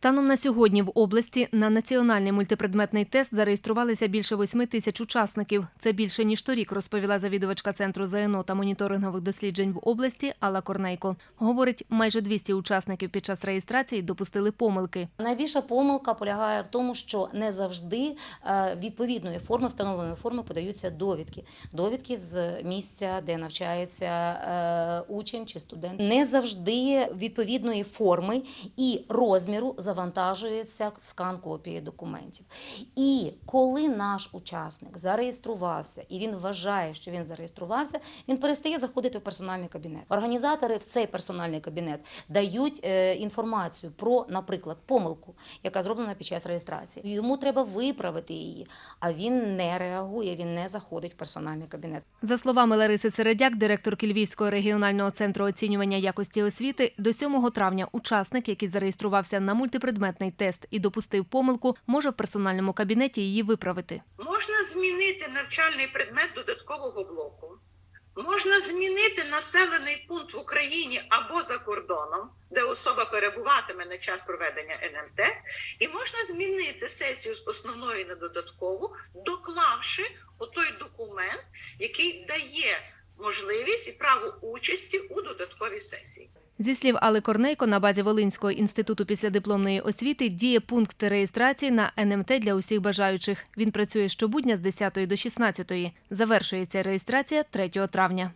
Станом на сьогодні в області на національний мультипредметний тест зареєструвалися більше 8 тисяч учасників. Це більше ніж торік, розповіла завідувачка центру ЗНО та моніторингових досліджень в області Алла Корнейко. Говорить, майже 200 учасників під час реєстрації допустили помилки. Найбільша помилка полягає в тому, що не завжди е, відповідної форми, встановленої форми подаються довідки. Довідки з місця, де навчається е, учень чи студент. Не завжди відповідної форми і розміру завантажується скан копії документів. І коли наш учасник зареєструвався і він вважає, що він зареєструвався, він перестає заходити в персональний кабінет. Організатори в цей персональний кабінет дають е, інформацію про, наприклад, помилку, яка зроблена під час реєстрації. Йому треба виправити її, а він не реагує, він не заходить в персональний кабінет. За словами Лариси Середяк, директорки Львівського регіонального центру оцінювання якості освіти, до 7 травня учасник, який зареєструвався на мультипредметний тест і допустив помилку, може в персональному кабінеті її виправити. Можна змінити навчальний предмет додаткового блоку. Можна змінити населений пункт в Україні або за кордоном, де особа перебуватиме на час проведення НМТ, і можна змінити сесію з основної на додаткову, доклавши отой документ, який дає можливість і право участі у додатковій сесії. Зі слів Али Корнейко, на базі Волинського інституту післядипломної освіти діє пункт реєстрації на НМТ для усіх бажаючих. Він працює щобудня з 10 до 16. Завершується реєстрація 3 травня.